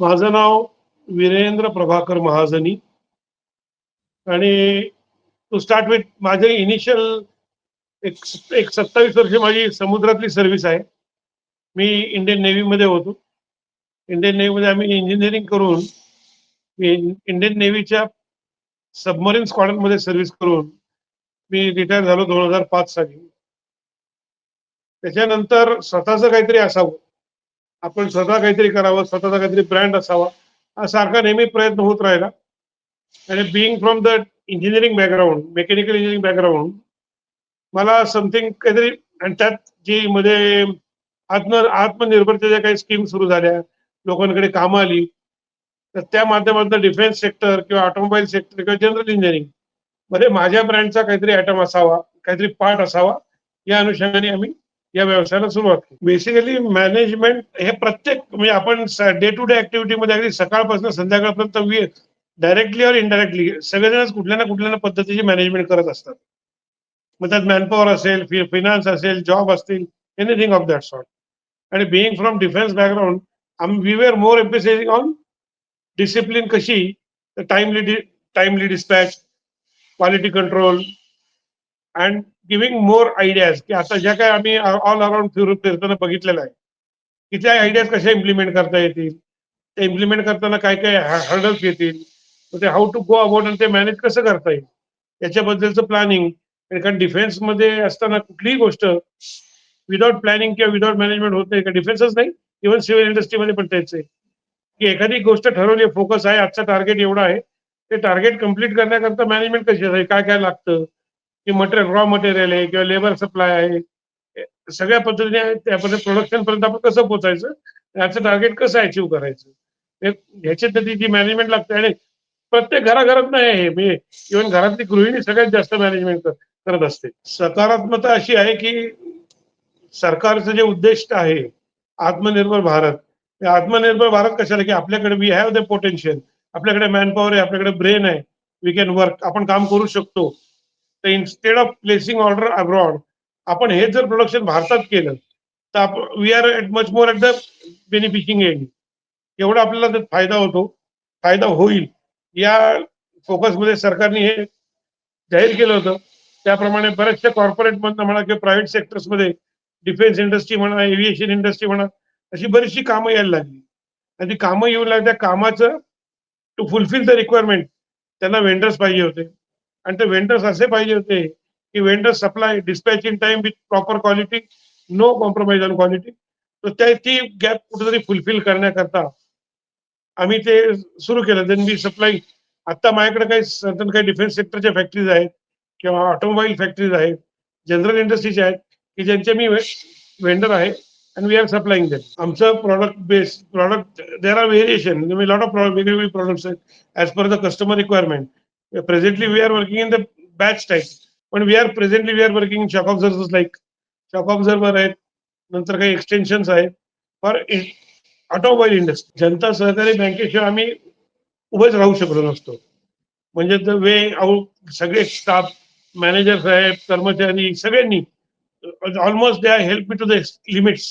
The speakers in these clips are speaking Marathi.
माझं नाव वीरेंद्र प्रभाकर महाजनी. आणि टू स्टार्ट विथ माझे इनिशियल एक एक सत्तावीस वर्ष माझी समुद्रातली सर्व्हिस आहे. मी इंडियन नेव्हीमध्ये होतो. इंडियन नेव्हीमध्ये आम्ही इंजिनिअरिंग करून मी इंडियन नेव्हीच्या सबमरीन स्क्वॉडनमध्ये सर्व्हिस करून मी रिटायर झालो दोन हजार पाच साली. त्याच्यानंतर स्वतःचं काहीतरी असावं आपण स्वतः काहीतरी करावं स्वतःचा काहीतरी ब्रँड असावा हा सारखा नेहमी प्रयत्न होत राहिला. आणि being from the engineering background mechanical engineering background मला समथिंग काहीतरी आणि त्यात जी मध्ये आत्म आत्मनिर्भरतेच्या काही स्कीम सुरू झाल्या लोकांकडे कामं आली तर त्या माध्यमातून डिफेन्स सेक्टर किंवा ऑटोमोबाईल सेक्टर किंवा जनरल इंजिनिअरिंगमध्ये माझ्या ब्रँडचा काहीतरी आयटम असावा काहीतरी पार्ट असावा या अनुषंगाने आम्ही या व्यवसायाला सुरुवात केली. बेसिकली मॅनेजमेंट हे प्रत्येक म्हणजे आपण डे टू डे ऍक्टिव्हिटीमध्ये अगदी सकाळपासून संध्याकाळपर्यंत डायरेक्टली और इनडायरेक्टली सगळेजणच कुठल्या ना कुठल्या ना पद्धतीची मॅनेजमेंट करत असतात. मग त्यात मॅनपॉवर असेल फिनान्स असेल जॉब असतील एनिथिंग ऑफ दॅट सॉर्ट आणि being from defence background um we were more emphasising on discipline कशी timely timely dispatch quality control and giving more ideas की आता ज्या काय आम्ही ऑल अराउंड फिरून फिरताना बघितलेलं आहे की त्या आयडियाज कशा इम्प्लिमेंट करता येतील ते इम्प्लिमेंट करताना काय काय हर्डल्स येतील ते हाऊ टू गो अबाउट आणि ते मॅनेज कसं करता येईल याच्याबद्दलचं प्लॅनिंग कारण डिफेन्समध्ये असताना कुठलीही गोष्ट विदाउट प्लॅनिंग किंवा विदाउट मॅनेजमेंट होत नाही का डिफेन्सच नाही इव्हन सिव्हिल इंडस्ट्रीमध्ये पण तेच आहे की एखादी गोष्ट ठरवली फोकस आहे आजचा टार्गेट एवढा आहे ते टार्गेट कंप्लीट करण्याकरता मॅनेजमेंट कशी काय काय लागतं की मटेरियल रॉ मटेरियल आहे किंवा लेबर सप्लाय आहे सगळ्या पद्धतीने त्यामध्ये प्रोडक्शन पर्यंत आपण कसं पोहोचायचं? याचं टार्गेट कसं अचीव्ह करायचं? ह्याच्यात जी मॅनेजमेंट लागते आणि प्रत्येक घराघरात नाही आहे मी इव्हन घरातली गृहिणी सगळ्यात जास्त मॅनेजमेंट करत असते. सकारात्मकता अशी आहे की सरकारचं जे उद्दिष्ट आहे आत्मनिर्भर भारत आत्मनिर्भर भारत कशाला की आपल्याकडे वी हॅव द पोटेन्शियल आपल्याकडे मॅनपॉवर आहे आपल्याकडे ब्रेन आहे वी कॅन वर्क आपण काम करू शकतो. तर instead of placing order abroad आपण हे जर प्रोडक्शन भारतात केलं तर we are at much more at the benefiting end एवढा आपल्याला त्यात फायदा होतो. फायदा होईल. या फोकसमध्ये सरकारने हे जाहीर केलं होतं. त्याप्रमाणे बऱ्याचशा कॉर्पोरेट मधनं म्हणा किंवा प्रायव्हेट सेक्टर्समध्ये डिफेन्स इंडस्ट्री म्हणा एव्हिएशन इंडस्ट्री म्हणा अशी बरीचशी कामं यायला लागली. आणि ती कामं येऊ लागली त्या कामाचं टू फुलफिल द रिक्वायरमेंट त्यांना वेंडर्स पाहिजे होते. आणि ते वेंडर्स असे पाहिजे होते की vendors supply dispatch in time with proper quality no compromise on quality तर त्या ती गॅप कुठेतरी फुलफिल करण्याकरता आम्ही ते सुरू केलं. देन बी सप्लाय आता माझ्याकडे काही सर्टन काही डिफेन्स सेक्टरच्या फॅक्टरीज आहेत किंवा ऑटोमोबाईल फॅक्टरीज आहेत जनरल इंडस्ट्रीचे आहेत की ज्यांचे मी वेंडर आहे and we are supplying them आमचं product base product there are variation lot of वेगवेगळे प्रॉडक्ट्स आहेत as per the customer requirement presently we are working in the batch type. पण we are presently we are working shock observers like shock observer आहेत नंतर काही एक्सटेन्शन्स आहेत फॉर ऑटोमोबाईल इंडस्ट्री जनता सहकारी बँकेशिवाय आम्ही उभेच राहू शकलो नसतो म्हणजे द वे आउट सगळे स्टाफ मॅनेजर साहेब कर्मचारी सगळ्यांनी almost they are help me to the limits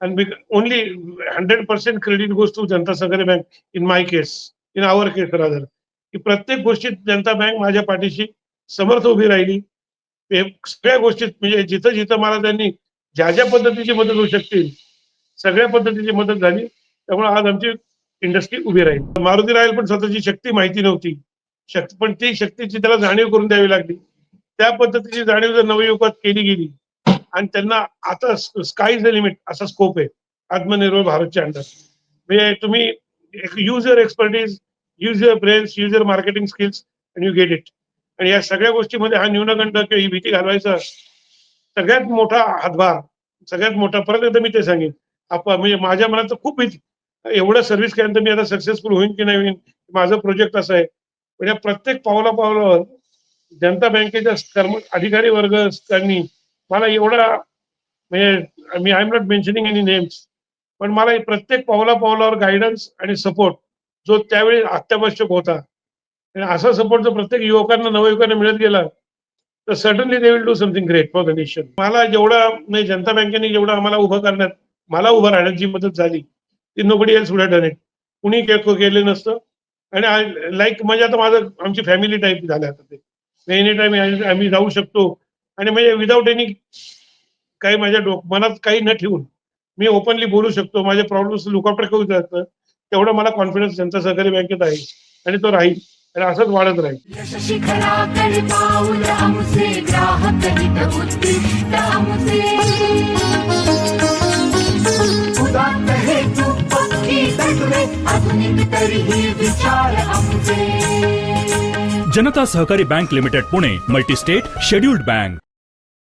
and only hundred percent credit goes to Janata Sahakari bank in my case in our case rather की प्रत्येक गोष्टीत जनता बँक माझ्या पाठीशी समर्थ उभी राहिली. सगळ्या गोष्टीत म्हणजे जिथं जिथं मला त्यांनी ज्या ज्या पद्धतीची मदत होऊ शकतील सगळ्या पद्धतीची मदत झाली. त्यामुळे आज आमची इंडस्ट्री उभी राहील. मारुती राहील पण स्वतःची शक्ती माहिती नव्हती. शक्ती पण ती शक्तीची त्याला जाणीव करून द्यावी लागली. त्या पद्धतीची जाणीव जर नवयुगात केली गेली आणि त्यांना आता स्काय द लिमिट असा स्कोप आहे. आत्मनिर्भर भारतच्या अंडर. म्हणजे तुम्ही use your expertise use your brains use your marketing skills and you get it आणि या सगळ्या गोष्टीमध्ये हा न्यूनगंड किंवा ही भीती घालवायचा सगळ्यात मोठा हातभार सगळ्यात मोठा परत एकदा मी ते सांगेन. आपण म्हणजे माझ्या मनात खूप भीती. एवढं सर्व्हिस केल्यानंतर मी आता सक्सेसफुल होईन की नाही होईन माझं प्रोजेक्ट असं आहे. म्हणजे प्रत्येक पावला पावलावर जनता बँकेच्या कर्म अधिकारी वर्ग त्यांनी मला एवढा म्हणजे मी I am not mentioning any names पण मला प्रत्येक पावला पावलावर गायडन्स आणि सपोर्ट जो त्यावेळी अत्यावश्यक होता. आणि असा सपोर्ट जर प्रत्येक युवकांना नवयुवकांना मिळत गेला तर suddenly they will do something great for the nation मला जेवढा म्हणजे जनता बँकेने जेवढं आम्हाला उभं करण्यात मला उभं राहण्याची मदत झाली ती nobody else would done it कुणी के- केलं नसतं. आणि लाईक म्हणजे आता माझं आमची फॅमिली टाईप झालं आता ते. म्हणजे एनी टाईम आम्ही जाऊ शकतो. आणि म्हणजे विदाऊट एनी काही माझ्या डोक मनात काही न ठेवून मी ओपनली बोलू शकतो. माझे प्रॉब्लेम्स लुकआउट करू शकतं तेवढं मला कॉन्फिडन्स जनता सहकारी बँकेत आहे आणि तो राहील आणि असंच वाढत राहील. Janata Sahakari bank limited Pune multistate scheduled bank